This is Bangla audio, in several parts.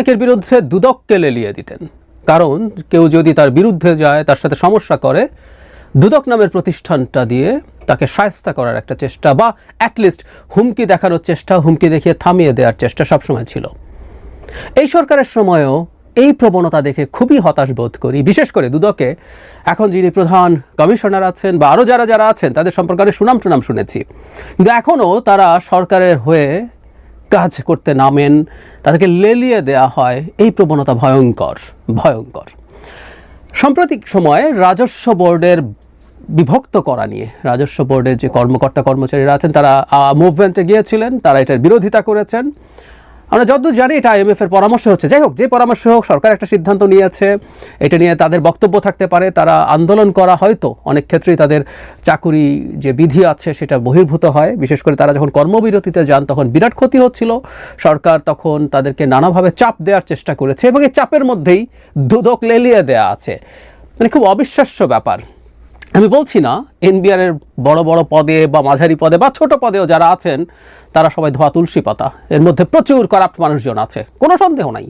অনেকের বিরুদ্ধে দুদককে লেলিয়ে দিতেন। কারণ কেউ যদি তার বিরুদ্ধে যায়, তার সাথে সমস্যা করে, দুদক নামের প্রতিষ্ঠানটা দিয়ে তাকে সায়স্তা করার একটা চেষ্টা বা অ্যাটলিস্ট হুমকি দেখানোর চেষ্টা, হুমকি দেখিয়ে থামিয়ে দেওয়ার চেষ্টা সবসময় ছিল। এই সরকারের সময়ও এই প্রবণতা দেখে খুবই হতাশ বোধ করি। বিশেষ করে দুদকে। এখন যিনি প্রধান কমিশনার আছেন বা আরও যারা যারা আছেন, তাদের সম্পর্কে সুনাম সুনাম শুনেছি। কিন্তু এখনও তারা সরকারের হয়ে কাজ করতে নামেন, তাদেরকে লেলিয়ে দেয়া হয়। এই প্রবণতা ভয়ঙ্কর ভয়ঙ্কর। সাম্প্রতিক সময়ে রাজস্ব বোর্ডের বিভক্ত করা নিয়ে, রাজস্ব বোর্ডের যে কর্মকর্তা কর্মচারীরা আছেন, তারা মুভমেন্টে গিয়েছিলেন, তারা এটার বিরোধিতা করেছেন। আমরা যতদূর জানি এটা আইএমএফ এর পরামর্শ হচ্ছে। যাই হোক, যে পরামর্শ হোক, সরকার একটা সিদ্ধান্ত নিয়েছে। এটা নিয়ে তাদের বক্তব্য থাকতে পারে। তারা আন্দোলন করা হয়তো অনেক ক্ষেত্রেই তাদের চাকুরি যে বিধি আছে সেটা বহির্ভূত হয়। বিশেষ করে তারা যখন কর্মবিরতিতে যান, তখন বিরাট ক্ষতি হচ্ছিল। সরকার তখন তাদেরকে নানাভাবে চাপ দেওয়ার চেষ্টা করেছে এবং এই চাপের মধ্যেই দুদক লেলিয়ে দেয়া আছে। মানে খুব অবিশ্বাস্য ব্যাপার। আমি বলছি না, এনবিআর এর বড় বড় পদে বা মাঝারি পদে বা ছোট পদেও যারা আছেন, তারা সবাই ধোয়া তুলসী পাতা। এর মধ্যে প্রচুর করাপ্ট মানুষজন আছে, কোনো সন্দেহ নাই।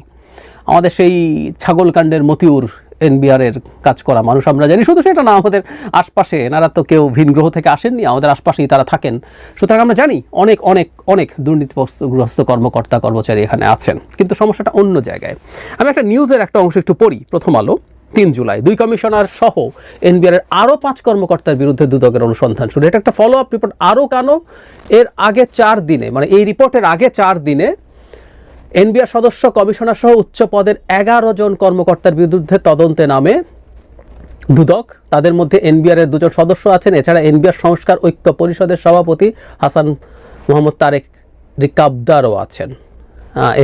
আমাদের সেই ছাগলকাণ্ডের মতিউর এনবিআর এর কাজ করা মানুষ আমরা জানি, শুধু সেটা না, আমাদের আশপাশে এনারা তো কেউ ভিন গ্রহ থেকে আসেননি, আমাদের আশপাশেই তারা থাকেন। সুতরাং আমরা জানি অনেক অনেক অনেক দুর্নীতিগ্রস্ত কর্মকর্তা কর্মচারী এখানে আছেন, কিন্তু সমস্যাটা অন্য জায়গায়। আমি একটা নিউজের একটা অংশ একটু পড়ি, প্রথম আলো। তিন জুলাই। দুই কমিশনার সহ এনবিআর এর আরও পাঁচ কর্মকর্তার বিরুদ্ধে দুদকের অনুসন্ধান শুরু। এটা একটা ফলো আপ রিপোর্ট আরও কেন? এর আগে চার দিনে মানে এই রিপোর্টের আগে চার দিনে এনবিআর সদস্য, কমিশনার সহ উচ্চ পদের এগারো জন কর্মকর্তার বিরুদ্ধে তদন্তে নামে দুদক। তাদের মধ্যে এনবিআর এর দুজন সদস্য আছেন। এছাড়া এনবিআর সংস্কার ঐক্য পরিষদের সভাপতি হাসান মোহাম্মদ তারেক রিকাবদারও আছেন।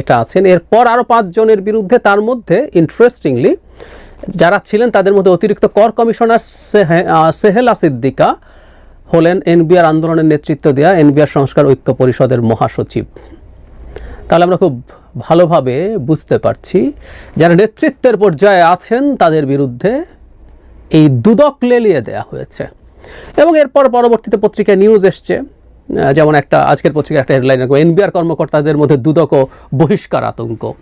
এটা আছেন। এরপর আরও পাঁচজনের বিরুদ্ধে, তার মধ্যে ইন্টারেস্টিংলি যারা ছিলেন তাদের মধ্যে অতিরিক্ত কর কমিশনার সেহে- সেহেলা সিদ্দিকা হলেন এনবিআর আন্দোলনের নেতৃত্ব দেওয়া এনবিআর সংস্কার ঐক্য পরিষদের মহাসচিব। তাহলে আমরা খুব ভালোভাবে বুঝতে পারছি, যারা নেতৃত্বের পর্যায়ে আছেন তাদের বিরুদ্ধে এই দুদক লেলিয়ে দেয়া হয়েছে। এবং এরপর পরবর্তীতে পত্রিকায় নিউজ এসছে যেমন একটা, আজকের পত্রিকায় একটা হেডলাইন এনবিআর কর্মকর্তাদের মধ্যে দুদক ও বহিষ্কার আতঙ্ক।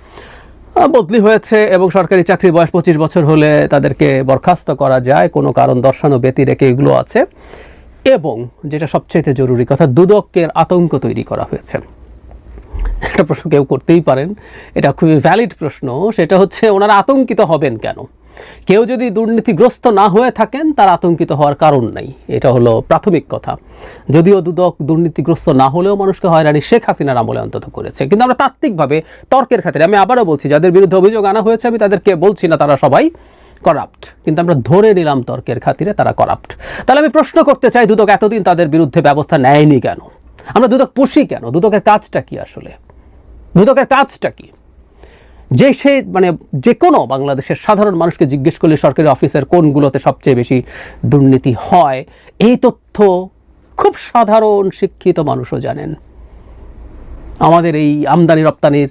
বদলি হয়েছে এবং সরকারি চাকরির বয়স পঁচিশ বছর হলে তাদেরকে বরখাস্ত করা যায়। কোনো কারণ দর্শানো ব্যতি রেখে এগুলো আছে। এবং যেটা সবচেয়ে জরুরি কথা, দুদকের আতঙ্ক তৈরি করা হয়েছে। একটা প্রশ্ন কেউ করতেই পারেন। এটা খুবই ভ্যালিড প্রশ্ন। সেটা হচ্ছে, ওনারা আতঙ্কিত হবেন কেন? কেউ যদি দুর্নীতিগ্রস্ত না হয়ে থাকেন, তার আতঙ্কিত হওয়ার কারণ নাই। এটা হলো প্রাথমিক কথা। যদিও দুদক দুর্নীতিগ্রস্ত না হলেও মানুষকে হয়রানি শেখ হাসিনার আমলে অন্তত করেছে। কিন্তু আমরা তাত্ত্বিকভাবে তর্কের খাতিরে, আমি আবারও বলছি, যাদের বিরুদ্ধে অভিযোগ আনা হয়েছে, আমি তাদেরকে বলছি না, তারা সবাই করাপ্ট কিন্তু আমরা ধরে নিলাম তর্কের খাতিরে, তারা করাপ্ট তাহলে আমি প্রশ্ন করতে চাই, দুদক এতদিন তাদের বিরুদ্ধে ব্যবস্থা নেয়নি কেন? আমরা দুদক পুষি কেন? দুদকের কাজটা কি আসলে? দুদকের কাজটা কি? যে সে মানে যে কোনো বাংলাদেশের সাধারণ মানুষকে জিজ্ঞেস করলে সরকারি অফিসের কোনগুলোতে সবচেয়ে বেশি দুর্নীতি হয়, এই তথ্য খুব সাধারণ শিক্ষিত মানুষও জানেন। আমাদের এই আমদানি রপ্তানির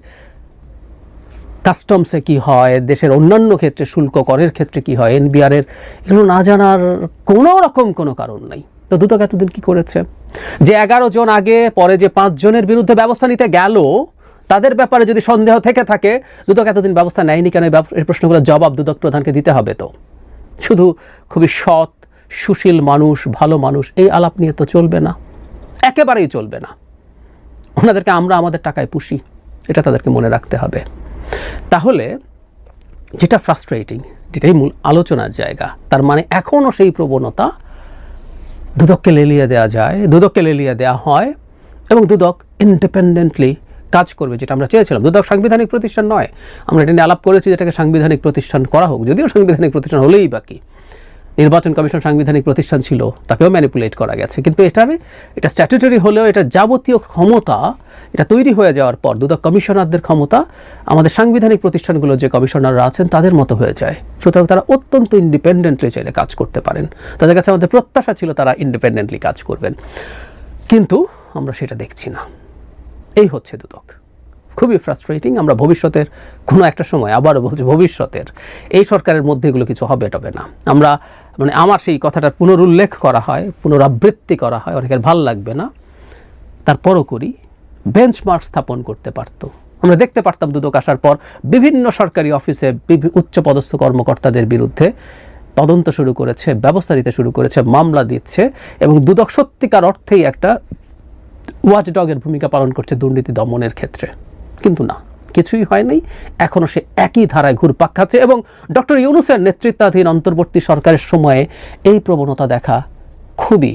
কাস্টমসে কি হয়, দেশের অন্যান্য ক্ষেত্রে শুল্ক করের ক্ষেত্রে কি হয় এনবিআরের এগুলো না জানার কোনো রকম কোনো কারণ নাই। তো দুদক এতদিন কি করেছে? যে এগারো জন আগে, পরে যে পাঁচ জনের বিরুদ্ধে ব্যবস্থা নিতে গেল তাদের ব্যাপারে যদি সন্দেহ থেকে থাকে, দুদক এতদিন ব্যবস্থা নেয়নি কেন? এই প্রশ্নগুলোর জবাব দুদক প্রধানকে দিতে হবে তো। শুধু খুবই সৎ, সুশীল মানুষ, ভালো মানুষ, এই আলাপ নিয়ে তো চলবে না। একেবারেই চলবে না। ওনাদেরকে আমরা আমাদের টাকায় পুষি, এটা তাদেরকে মনে রাখতে হবে। তাহলে যেটা ফ্রাস্ট্রেটিং যেটাই মূল আলোচনার জায়গা, তার মানে এখনও সেই প্রবণতা দুদককে লেলিয়ে দেওয়া যায়, দুদককে লেলিয়ে দেওয়া হয়, এবং দুদক ইন্ডিপেন্ডেন্টলি কাজ করবে, যেটা আমরা চেয়েছিলাম। দুদক সাংবিধানিক প্রতিষ্ঠান নয়। আমরা এটা নিয়ে আলাপ করেছি যেটাকে সাংবিধানিক প্রতিষ্ঠান করা হোক। যদিও সাংবিধানিক প্রতিষ্ঠান হলেই বাকি। নির্বাচন কমিশন সাংবিধানিক প্রতিষ্ঠান ছিল, তাকেও ম্যানিপুলেট করা গেছে। কিন্তু এটার এটা স্ট্যাটুটরি হলেও এটা যাবতীয় ক্ষমতা এটা তৈরি হয়ে যাওয়ার পর দুদক কমিশনারদের ক্ষমতা আমাদের সাংবিধানিক প্রতিষ্ঠানগুলো যে কমিশনাররা আছেন, তাদের মতো হয়ে যায়। সুতরাং তারা অত্যন্ত ইন্ডিপেন্ডেন্টলি চাইলে কাজ করতে পারেন। তাদের কাছে আমাদের প্রত্যাশা ছিল তারা ইন্ডিপেন্ডেন্টলি কাজ করবেন। কিন্তু আমরা সেটা দেখছি না। এই হচ্ছে দুদক। খুবই ফ্রাস্ট্রেটিং আমরা ভবিষ্যতের কোনো একটা সময় আবারও বলছি ভবিষ্যতের। এই সরকারের মধ্যে এগুলো কিছু হবে, টবে না। আমরা মানে আমার সেই কথাটার পুনরুল্লেখ করা হয়, পুনরাবৃত্তি করা হয়, অনেকের ভালো লাগবে না। তারপরও করি বেঞ্চমার্ক স্থাপন করতে পারতো। আমরা দেখতে পারতাম দুদক আসার পর বিভিন্ন সরকারি অফিসে উচ্চপদস্থ কর্মকর্তাদের বিরুদ্ধে তদন্ত শুরু করেছে, ব্যবস্থা নিতে শুরু করেছে, মামলা দিচ্ছে এবং দুদক সত্যিকার অর্থেই একটা ওয়াচডগের ভূমিকা পালন করছে দুর্নীতি দমনের ক্ষেত্রে। কিন্তু না, কিছুই হয়নি এখনও সে একই ধারায় ঘুরপাক খাচ্ছে এবং ডক্টর ইউনুসের নেতৃত্বাধীন অন্তর্বর্তী সরকারের সময়ে এই প্রবণতা দেখা খুবই